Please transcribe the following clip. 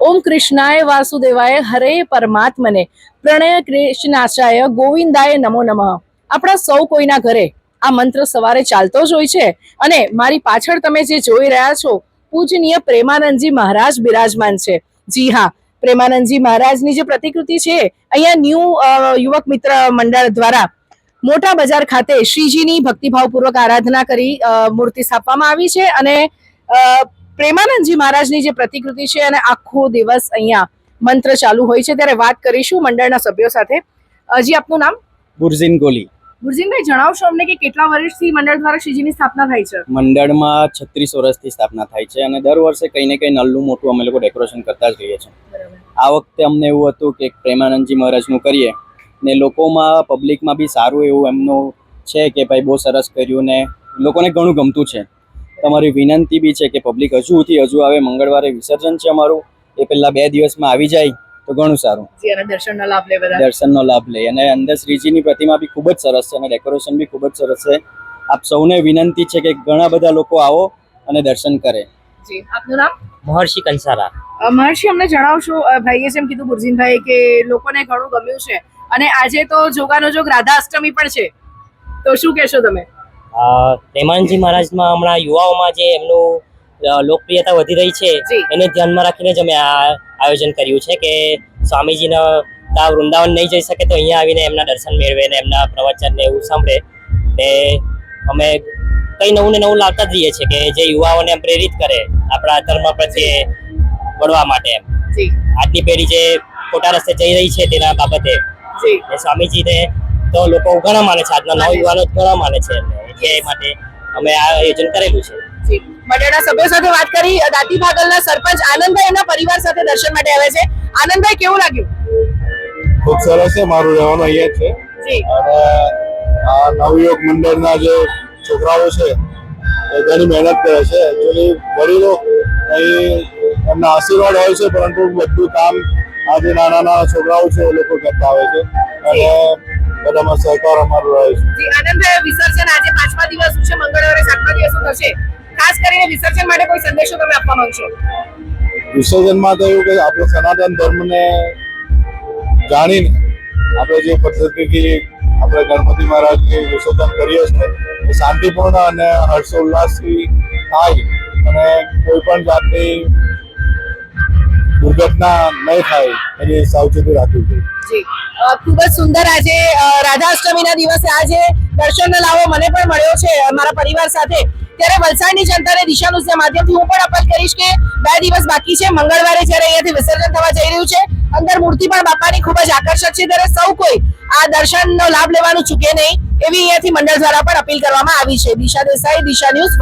ઓમ કૃષ્ણાય વાસુદેવાય હરે પરમાત્મને. પ્રણય કૃષ્ણાશાય ગોવિંદાય નમો નમઃ. આપણા સૌ કોઈના ઘરે આ મંત્ર સવારે ચાલતો જ હોય છે. અને મારી પાછળ તમે જે જોઈ રહ્યા છો, પૂજનીય પ્રેમાનંદજી મહારાજ બિરાજમાન છે. જી હા, પ્રેમાનંદજી મહારાજની જે પ્રતિકૃતિ છે, અહીંયા ન્યૂ યુવક મિત્ર મંડળ દ્વારા મોટા બજાર ખાતે શ્રીજીની ભક્તિભાવપૂર્વક આરાધના કરી મૂર્તિ સ્થાપવામાં આવી છે. અને પ્રેમાનંદજી મહારાજની જે પ્રતિકૃતિ છે અને આખો દિવસ અહીંયા મંત્ર ચાલુ હોય છે ત્યારે વાત કરીશું મંડળના સભ્યો સાથે. હજી આપનું નામ? બુરઝીન ગોલી. ગુરજીનભાઈ જણાવશો અમને કે કેટલા વર્ષથી મંડળ દ્વારા શ્રીજીની સ્થાપના થાય છે? મંડળમાં છત્રીસ વર્ષથી સ્થાપના થાય છે અને દર વર્ષે કંઈ ને કંઈ નલ્લું મોટું અમે લોકો ડેકોરેશન કરતા જ રહીએ છીએ. આ વખતે અમને એવું હતું કે પ્રેમાનંદજી મહારાજનું કરીએ ને લોકોમાં પબ્લિકમાં બી સારું એવું એમનું છે કે ભાઈ બહુ સરસ કર્યું ને લોકોને ઘણું ગમતું છે. તમારી વિનંતી બી છે કે પબ્લિક હજુથી હજુ આવે. મંગળવારે વિસર્જન છે અમારું. એ પહેલા બે દિવસમાં આવી જાય તો ઘણું સારું. દર્શનનો લાભ લે બધા. દર્શનનો લાભ લે. અને અંદર શ્રીજીની પ્રતિમા બી ખૂબ જ સરસ છે અને ડેકોરેશન બી ખૂબ જ સરસ છે. આપ સૌને વિનંતી છે કે ઘણા બધા લોકો આવો અને દર્શન કરે. જી આપનું નામ? મહર્ષિ કંસારા. મહર્ષિ અમને જણાવશો ભાઈએ જેમ કીધું ગુરજીનભાઈ કે લોકોને ઘણું ગમ્યું છે. અને આજે તો જોગાનો જોગ રાધા અષ્ટમી પણ છે. તો શું કહેશો તમે? અ, પ્રેમાનંદજી મહારાજમાં હમણાં યુવાઓમાં જે એમનું લોકપ્રિયતા વધી રહી છે એને ધ્યાનમાં રાખીને જ અમે આ આયોજન કર્યું છે કે સ્વામીજીના ત્યાં વૃંદાવન નહીં જઈ શકે તો અહીંયા આવીને એમના દર્શન મેળવે ને એમના પ્રવચન ને એવું સાંભળે ને અમે કંઈ નવું ને નવું લાવતા જ રહીએ છીએ કે જે યુવાઓને પ્રેરિત કરે આપણા ધર્મ પ્રત્યે વળવા માટે આજની પેઢી જે ખોટા રસ્તે જઈ રહી છે તેના બાબતે સ્વામીજીને તો લોકો ઘણા માને છે આજના નવ યુવાનો ઘણા માને છે એ માટે અમે આ આયોજન કરેલું છે. જી. સભ્યો સાથે વાત કરી દાતી ભાગલના સરપંચ આનંદભાઈ એમના પરિવાર સાથે દર્શન માટે આવે છે. આનંદભાઈ કેવું લાગ્યું? ખૂબ સરસ છે મારું રહેવાનું અહીંયા છે. અને આ નવયુગ મંડળના જે છોકરાઓ છે એ ઘણી મહેનત કરે છે. એકચુઅલી વડીલો અહીં એમના આશીર્વાદ હોય છે પરંતુ બધું કામ આ જે નાના નાના છોકરાઓ છે એ લોકો કરતા હોય છે. અને બધામાં સહકાર અમારો રહે છે. જી આનંદભાઈ વિસર્જન થશે ખાસ કરીને વિસર્જન માટે કોઈ સંદેશો તમે આપવા માંગશો વિસર્જનમાં તો એવું કે આપણે સનાતન ધર્મને જાણીને આપણે જે પદ્ધતિથી આપણે ગણપતિ મહારાજની વિસર્જન કરીએ છીએ એ શાંતિપૂર્ણ અને હર્ષોલ્લાસથી થાય અને કોઈ પણ જાતની દુર્ઘટના નહીં થાય એની સાવચેતી રાખવી જોઈએ. ખૂબ જ સુંદર આજે રાધા અષ્ટમીના દિવસે આજે દર્શનનો લાવો મને પણ મળ્યો છે મારા પરિવાર સાથે. ત્યારે વલસાડની જનતાને દિશાનું માધ્યમથી હું પણ અપીલ કરીશ કે બે દિવસ બાકી છે. મંગળવારે જ્યારે અહીંયાથી વિસર્જન થવા જઈ રહ્યું છે, અંદર મૂર્તિ પણ બાપાની ખૂબ જ આકર્ષક છે. ત્યારે સૌ કોઈ આ દર્શનનો લાભ લેવાનું ચૂકે નહીં એવી અહીંયાથી મંડળ દ્વારા પણ અપીલ કરવામાં આવી છે. દિશા દેસાઈ, દિશા ન્યૂઝ